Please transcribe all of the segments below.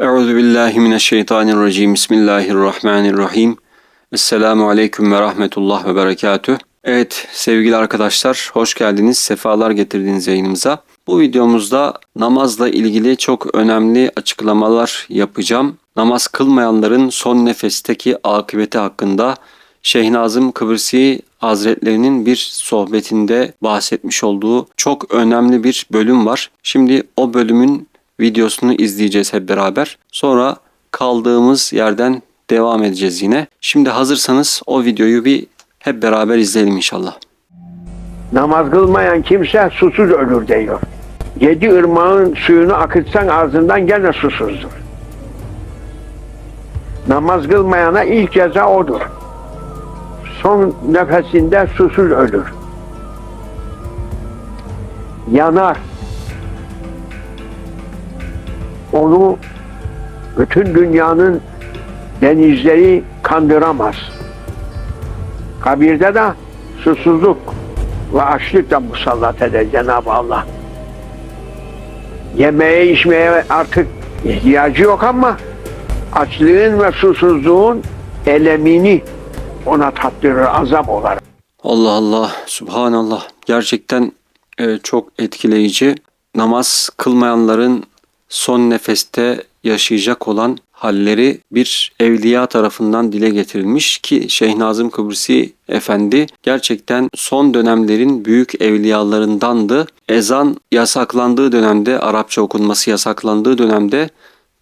Euzu billahi mineşşeytanirracim. Bismillahirrahmanirrahim. Esselamu aleyküm ve rahmetullah ve berekatüh. Evet sevgili arkadaşlar hoş geldiniz. Sefalar getirdiniz yayınımıza. Bu videomuzda namazla ilgili çok önemli açıklamalar yapacağım. Namaz kılmayanların son nefesteki akıbeti hakkında Şeyh Nazım Kıbrısi Hazretlerinin bir sohbetinde bahsetmiş olduğu çok önemli bir bölüm var. Şimdi o bölümün videosunu izleyeceğiz hep beraber. Sonra kaldığımız yerden devam edeceğiz yine. Şimdi hazırsanız o videoyu bir hep beraber izleyelim inşallah. Namaz kılmayan kimse susuz ölür diyor. Yedi ırmağın suyunu akıtsan ağzından gene susuzdur. Namaz kılmayana ilk ceza odur. Son nefesinde susuz ölür. Yanar. Onu bütün dünyanın denizleri kandıramaz. Kabirde de susuzluk ve açlıkla musallat eder Cenab-ı Allah. Yemeğe içmeye artık ihtiyacı yok ama açlığın ve susuzluğun elemini ona tattırır azap olarak. Allah Allah, Subhanallah. Gerçekten e, çok etkileyici. Namaz kılmayanların son nefeste yaşayacak olan halleri bir evliya tarafından dile getirilmiş ki Şeyh Nazım Kıbrısi Efendi gerçekten son dönemlerin büyük evliyalarındandı. Ezan yasaklandığı dönemde, Arapça okunması yasaklandığı dönemde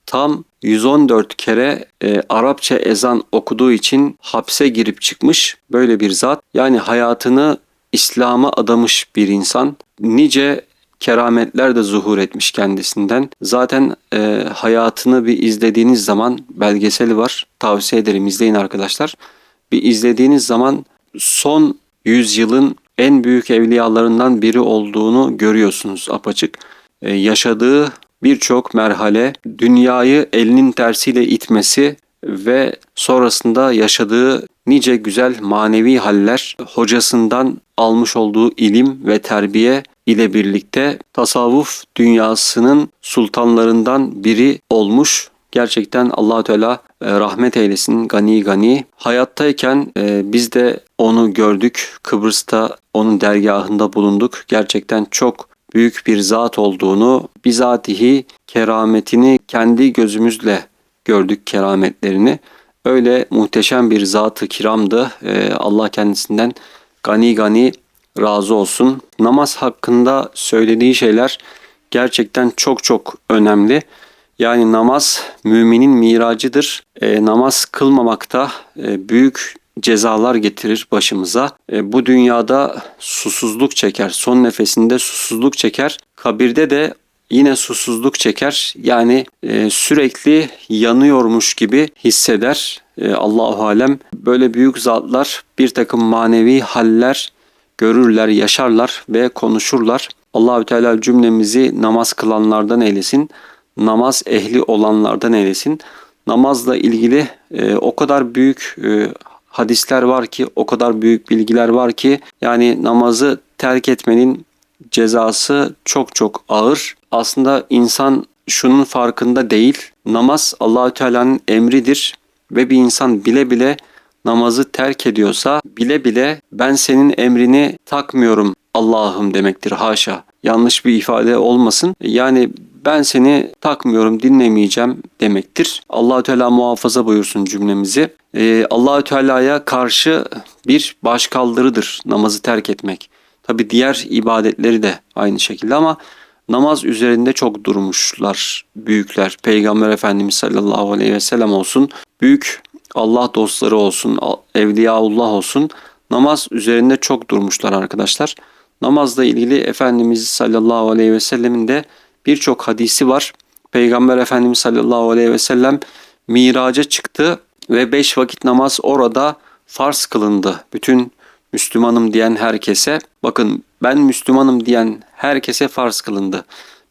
tam 114 kere e, Arapça ezan okuduğu için hapse girip çıkmış böyle bir zat. Yani hayatını İslam'a adamış bir insan. Nice kerametler de zuhur etmiş kendisinden. Zaten e, hayatını bir izlediğiniz zaman belgeseli var. Tavsiye ederim izleyin arkadaşlar. Bir izlediğiniz zaman son yüzyılın en büyük evliyalarından biri olduğunu görüyorsunuz apaçık. E, yaşadığı birçok merhale, dünyayı elinin tersiyle itmesi ve sonrasında yaşadığı nice güzel manevi haller, hocasından almış olduğu ilim ve terbiye ile birlikte tasavvuf dünyasının sultanlarından biri olmuş. Gerçekten allah Teala e, rahmet eylesin gani gani. Hayattayken e, biz de onu gördük. Kıbrıs'ta onun dergahında bulunduk. Gerçekten çok büyük bir zat olduğunu, bizatihi kerametini kendi gözümüzle gördük kerametlerini. Öyle muhteşem bir zatı kiramdı. E, Allah kendisinden gani gani razı olsun. Namaz hakkında söylediği şeyler gerçekten çok çok önemli. Yani namaz müminin miracıdır. E, namaz kılmamakta e, büyük cezalar getirir başımıza. E, bu dünyada susuzluk çeker. Son nefesinde susuzluk çeker. Kabirde de yine susuzluk çeker. Yani e, sürekli yanıyormuş gibi hisseder. E, Allahu alem böyle büyük zatlar bir takım manevi haller görürler, yaşarlar ve konuşurlar. Allahü Teala cümlemizi namaz kılanlardan eylesin. Namaz ehli olanlardan eylesin. Namazla ilgili e, o kadar büyük e, hadisler var ki, o kadar büyük bilgiler var ki yani namazı terk etmenin cezası çok çok ağır. Aslında insan şunun farkında değil. Namaz Allahü Teala'nın emridir ve bir insan bile bile namazı terk ediyorsa bile bile ben senin emrini takmıyorum Allah'ım demektir haşa. Yanlış bir ifade olmasın. Yani ben seni takmıyorum, dinlemeyeceğim demektir. Allahü Teala muhafaza buyursun cümlemizi. Ee, Allahü Teala'ya karşı bir başkaldırıdır namazı terk etmek. Tabi diğer ibadetleri de aynı şekilde ama namaz üzerinde çok durmuşlar büyükler. Peygamber Efendimiz sallallahu aleyhi ve sellem olsun. Büyük Allah dostları olsun, evliyaullah olsun namaz üzerinde çok durmuşlar arkadaşlar. Namazla ilgili Efendimiz sallallahu aleyhi ve sellemin de birçok hadisi var. Peygamber Efendimiz sallallahu aleyhi ve sellem miraca çıktı ve beş vakit namaz orada farz kılındı. Bütün Müslümanım diyen herkese bakın ben Müslümanım diyen herkese farz kılındı.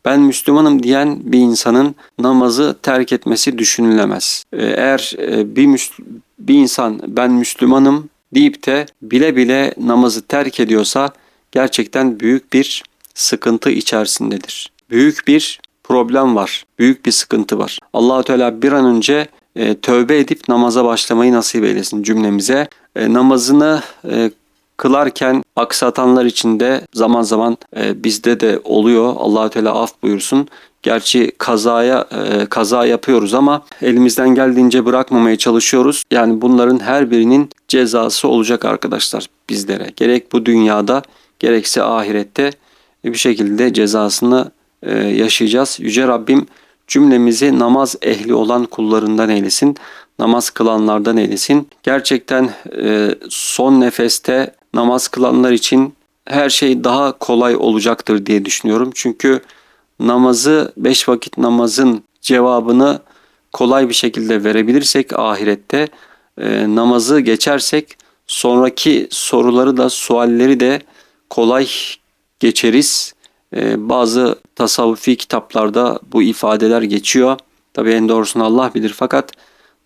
Ben Müslümanım diyen bir insanın namazı terk etmesi düşünülemez. Ee, eğer e, bir, bir insan ben Müslümanım deyip de bile bile namazı terk ediyorsa gerçekten büyük bir sıkıntı içerisindedir. Büyük bir problem var. Büyük bir sıkıntı var. Allahu Teala bir an önce e, tövbe edip namaza başlamayı nasip eylesin cümlemize. E, namazını kılarken aksatanlar için de zaman zaman e, bizde de oluyor. Allahu Teala af buyursun. Gerçi kazaya e, kaza yapıyoruz ama elimizden geldiğince bırakmamaya çalışıyoruz. Yani bunların her birinin cezası olacak arkadaşlar bizlere. Gerek bu dünyada gerekse ahirette bir şekilde cezasını e, yaşayacağız. Yüce Rabbim cümlemizi namaz ehli olan kullarından eylesin. Namaz kılanlardan eylesin. Gerçekten e, son nefeste namaz kılanlar için her şey daha kolay olacaktır diye düşünüyorum. Çünkü namazı, beş vakit namazın cevabını kolay bir şekilde verebilirsek ahirette e, namazı geçersek sonraki soruları da sualleri de kolay geçeriz. E, bazı tasavvufi kitaplarda bu ifadeler geçiyor. Tabi en doğrusunu Allah bilir fakat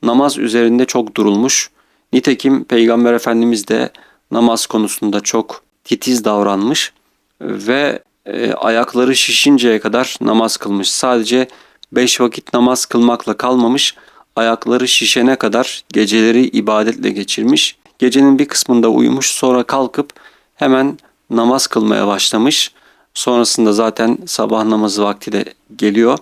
namaz üzerinde çok durulmuş. Nitekim Peygamber Efendimiz de namaz konusunda çok titiz davranmış ve e, ayakları şişinceye kadar namaz kılmış. Sadece beş vakit namaz kılmakla kalmamış, ayakları şişene kadar geceleri ibadetle geçirmiş. Gecenin bir kısmında uyumuş sonra kalkıp hemen namaz kılmaya başlamış. Sonrasında zaten sabah namazı vakti de geliyor.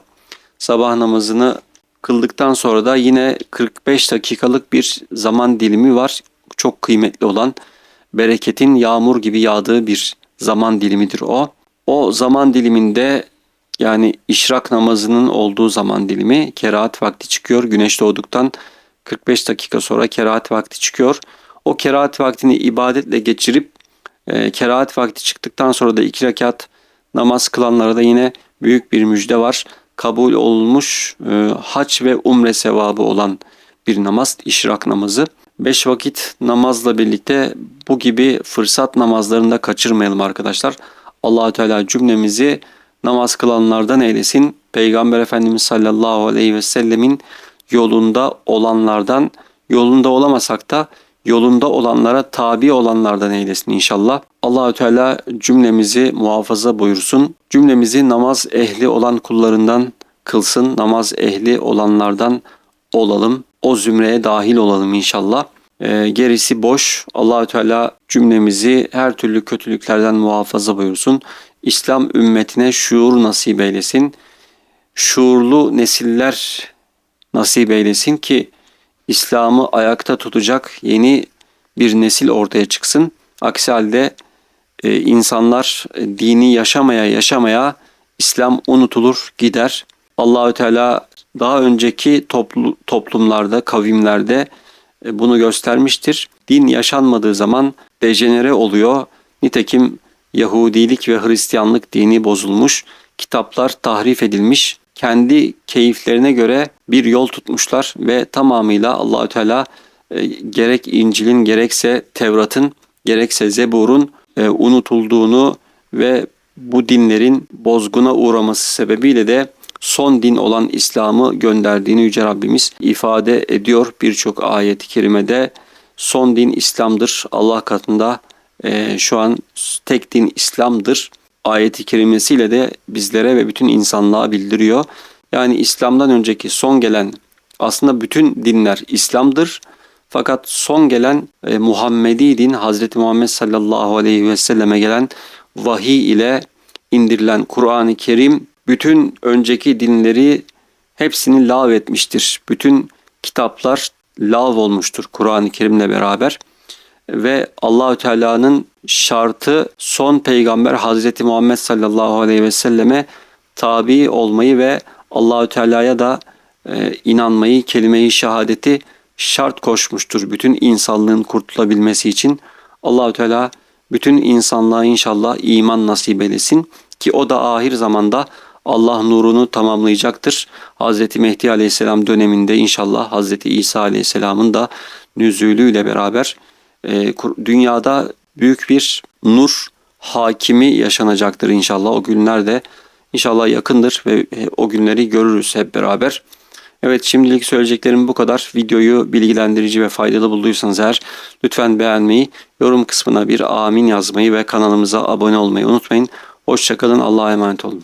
Sabah namazını kıldıktan sonra da yine 45 dakikalık bir zaman dilimi var. Çok kıymetli olan bereketin yağmur gibi yağdığı bir zaman dilimidir o. O zaman diliminde yani işrak namazının olduğu zaman dilimi kerahat vakti çıkıyor. Güneş doğduktan 45 dakika sonra kerahat vakti çıkıyor. O kerahat vaktini ibadetle geçirip e, kerahat vakti çıktıktan sonra da iki rekat namaz kılanlara da yine büyük bir müjde var. Kabul olmuş e, haç ve umre sevabı olan bir namaz, işrak namazı. Beş vakit namazla birlikte bu gibi fırsat namazlarını da kaçırmayalım arkadaşlar. allah Teala cümlemizi namaz kılanlardan eylesin. Peygamber Efendimiz sallallahu aleyhi ve sellemin yolunda olanlardan, yolunda olamasak da yolunda olanlara tabi olanlardan eylesin inşallah. Allahü Teala cümlemizi muhafaza buyursun. Cümlemizi namaz ehli olan kullarından kılsın. Namaz ehli olanlardan olalım. O zümreye dahil olalım inşallah. Ee, gerisi boş. Allahü Teala cümlemizi her türlü kötülüklerden muhafaza buyursun. İslam ümmetine şuur nasip eylesin. Şuurlu nesiller nasip eylesin ki İslam'ı ayakta tutacak yeni bir nesil ortaya çıksın. Aksi halde e, insanlar e, dini yaşamaya yaşamaya İslam unutulur gider. Allahü Teala daha önceki toplu, toplumlarda, kavimlerde e, bunu göstermiştir. Din yaşanmadığı zaman dejenere oluyor. Nitekim Yahudilik ve Hristiyanlık dini bozulmuş, kitaplar tahrif edilmiş, kendi keyiflerine göre bir yol tutmuşlar ve tamamıyla Allahü Teala e, gerek İncil'in gerekse Tevrat'ın gerekse Zebur'un e, unutulduğunu ve bu dinlerin bozguna uğraması sebebiyle de son din olan İslam'ı gönderdiğini Yüce Rabbimiz ifade ediyor birçok ayet-i kerimede. Son din İslam'dır. Allah katında e, şu an tek din İslam'dır. Ayeti kerimesiyle de bizlere ve bütün insanlığa bildiriyor. Yani İslam'dan önceki son gelen aslında bütün dinler İslam'dır. Fakat son gelen e, Muhammedi din Hazreti Muhammed sallallahu aleyhi ve selleme gelen vahiy ile indirilen Kur'an-ı Kerim bütün önceki dinleri hepsini lav etmiştir. Bütün kitaplar lav olmuştur Kur'an-ı Kerim'le beraber. Ve Allahü Teala'nın şartı son peygamber Hazreti Muhammed sallallahu aleyhi ve selleme tabi olmayı ve Allahü Teala'ya da e, inanmayı, kelime-i şehadeti şart koşmuştur bütün insanlığın kurtulabilmesi için. Allahü Teala bütün insanlığa inşallah iman nasip eylesin ki o da ahir zamanda Allah nurunu tamamlayacaktır. Hz. Mehdi Aleyhisselam döneminde inşallah Hz. İsa Aleyhisselam'ın da nüzulüyle beraber e, dünyada büyük bir nur hakimi yaşanacaktır inşallah. O günler de inşallah yakındır ve e, o günleri görürüz hep beraber. Evet şimdilik söyleyeceklerim bu kadar. Videoyu bilgilendirici ve faydalı bulduysanız eğer lütfen beğenmeyi, yorum kısmına bir amin yazmayı ve kanalımıza abone olmayı unutmayın. Hoşçakalın. Allah'a emanet olun.